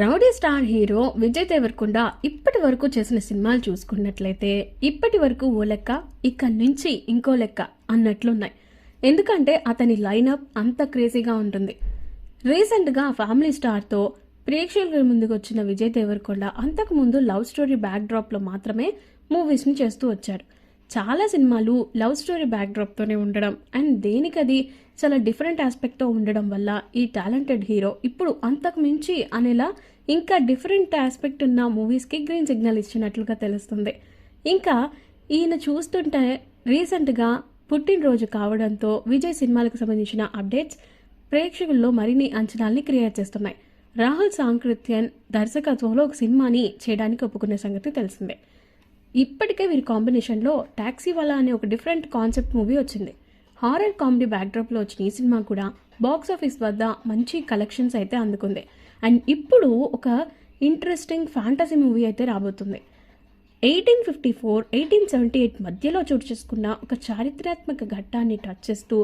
Rowdy star hero Vijay Deverakonda ఇప్పటి వరకు చేసిన సినిమాలు చూసుకున్నట్లయితే ఇప్పటి వరకు ఓ లెక్క ఇక్కడి నుంచి ఇంకో లెక్క అన్నట్లున్నాయి. ఎందుకంటే అతని లైనప్ అంత క్రేజీగా ఉంటుంది. రీసెంట్గా ఫ్యామిలీ స్టార్తో ప్రేక్షకుల ముందుకు వచ్చిన విజయ్ దేవరకొండ అంతకుముందు లవ్ స్టోరీ బ్యాక్డ్రాప్లో మాత్రమే మూవీస్ని చేస్తూ వచ్చాడు. చాలా సినిమాలు లవ్ స్టోరీ బ్యాక్డ్రాప్తోనే ఉండడం అండ్ దేనికది చాలా డిఫరెంట్ ఆస్పెక్ట్తో ఉండడం వల్ల ఈ టాలెంటెడ్ హీరో ఇప్పుడు అంతకు మించి అనేలా ఇంకా డిఫరెంట్ ఆస్పెక్ట్ ఉన్న మూవీస్కి గ్రీన్ సిగ్నల్ ఇచ్చినట్లుగా తెలుస్తుంది. ఇంకా ఈయన చూస్తుంటే రీసెంట్గా పుట్టినరోజు కావడంతో విజయ్ సినిమాలకు సంబంధించిన అప్డేట్స్ ప్రేక్షకుల్లో మరిన్ని అంచనాల్ని క్రియేట్ చేస్తున్నాయి. రాహుల్ సాంకృత్యన్ దర్శకత్వంలో ఒక సినిమాని చేయడానికి ఒప్పుకునే సంగతి తెలిసిందే. ఇప్పటికే వీరి కాంబినేషన్లో టాక్సీ వాలా అనే ఒక డిఫరెంట్ కాన్సెప్ట్ మూవీ వచ్చింది. హారర్ కామెడీ బ్యాక్డ్రాప్లో వచ్చిన ఈ సినిమా కూడా బాక్స్ ఆఫీస్ వద్ద మంచి కలెక్షన్స్ అయితే అందుకుంది. అండ్ ఇప్పుడు ఒక ఇంట్రెస్టింగ్ ఫ్యాంటసీ మూవీ అయితే రాబోతుంది. Eighteen fifty four eighteen seventy eight మధ్యలో చోటు చేసుకున్న ఒక చారిత్రాత్మక ఘట్టాన్ని టచ్ చేస్తూ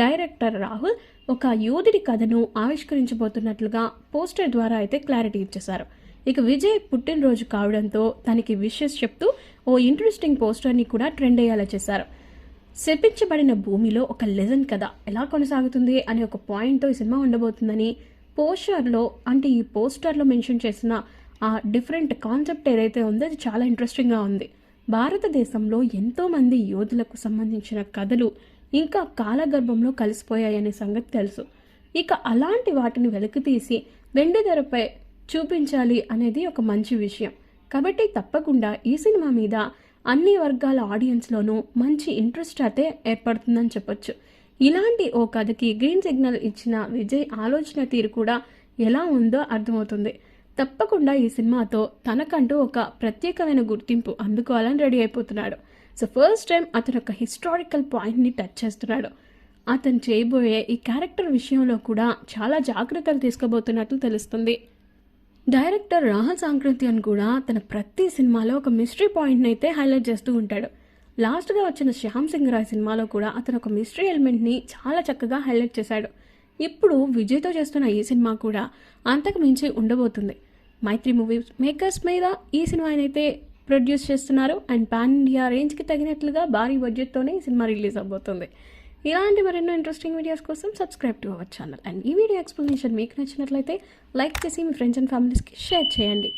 డైరెక్టర్ రాహుల్ ఒక యోధుడి కథను ఆవిష్కరించబోతున్నట్లుగా పోస్టర్ ద్వారా అయితే క్లారిటీ ఇచ్చేశారు. ఇక విజయ్ పుట్టినరోజు కావడంతో తనకి విషెస్ చెప్తూ ఓ ఇంట్రెస్టింగ్ పోస్టర్ని కూడా ట్రెండ్ అయ్యేలా చేశారు. శపించబడిన భూమిలో ఒక లెజన్ కథ ఎలా కొనసాగుతుంది అనే ఒక పాయింట్తో ఈ సినిమా ఉండబోతుందని పోస్టర్లో అంటే ఈ పోస్టర్లో మెన్షన్ చేసిన ఆ డిఫరెంట్ కాన్సెప్ట్ ఏదైతే ఉందో అది చాలా ఇంట్రెస్టింగ్గా ఉంది. భారతదేశంలో ఎంతోమంది యోధులకు సంబంధించిన కథలు ఇంకా కాలగర్భంలో కలిసిపోయాయనే సంగతి తెలుసు. ఇక అలాంటి వాటిని వెలికితీసి వెండితెరపై చూపించాలి అనేది ఒక మంచి విషయం. కాబట్టి తప్పకుండా ఈ సినిమా మీద అన్ని వర్గాల ఆడియన్స్లోనూ మంచి ఇంట్రెస్ట్ అయితే ఏర్పడుతుందని చెప్పొచ్చు. ఇలాంటి ఓ కథకి గ్రీన్ సిగ్నల్ ఇచ్చిన విజయ్ ఆలోచన తీరు కూడా ఎలా ఉందో అర్థమవుతుంది. తప్పకుండా ఈ సినిమాతో తనకంటూ ఒక ప్రత్యేకమైన గుర్తింపు అందుకోవాలని రెడీ అయిపోతున్నాడు. సో ఫస్ట్ టైం అతను ఒక హిస్టారికల్ పాయింట్ని టచ్ చేస్తున్నాడు. అతను చేయబోయే ఈ క్యారెక్టర్ విషయంలో కూడా చాలా జాగ్రత్తలు తీసుకోబోతున్నట్లు తెలుస్తుంది. డైరెక్టర్ రాహుల్ సాంకృత్యన్ కూడా తన ప్రతి సినిమాలో ఒక మిస్టరీ పాయింట్ని అయితే హైలైట్ చేస్తూ ఉంటాడు. లాస్ట్గా వచ్చిన శ్యామ్ సింగ్ రాయ్ సినిమాలో కూడా అతను ఒక మిస్టరీ ఎలిమెంట్ని చాలా చక్కగా హైలైట్ చేశాడు. ఇప్పుడు విజయ్తో చేస్తున్న ఈ సినిమా కూడా అంతకు మించి ఉండబోతుంది. మైత్రి మూవీ మేకర్స్ మీద ఈ సినిమానైతే ప్రొడ్యూస్ చేస్తున్నారు. అండ్ పాన్ ఇండియా రేంజ్కి తగినట్లుగా భారీ బడ్జెట్తోనే ఈ సినిమా రిలీజ్ అవబోతుంది ఇలాంటి మరెన్నో ఇంట్రెస్టింగ్ వీడియోస్ కోసం subscribe to our channel and ఈ వీడియో ఎక్స్ప్లెనేషన్ మీకు నచ్చినట్లయితే లైక్ చేసి మీ ఫ్రెండ్స్ అండ్ ఫ్యామిలీస్కి షేర్ చేయండి.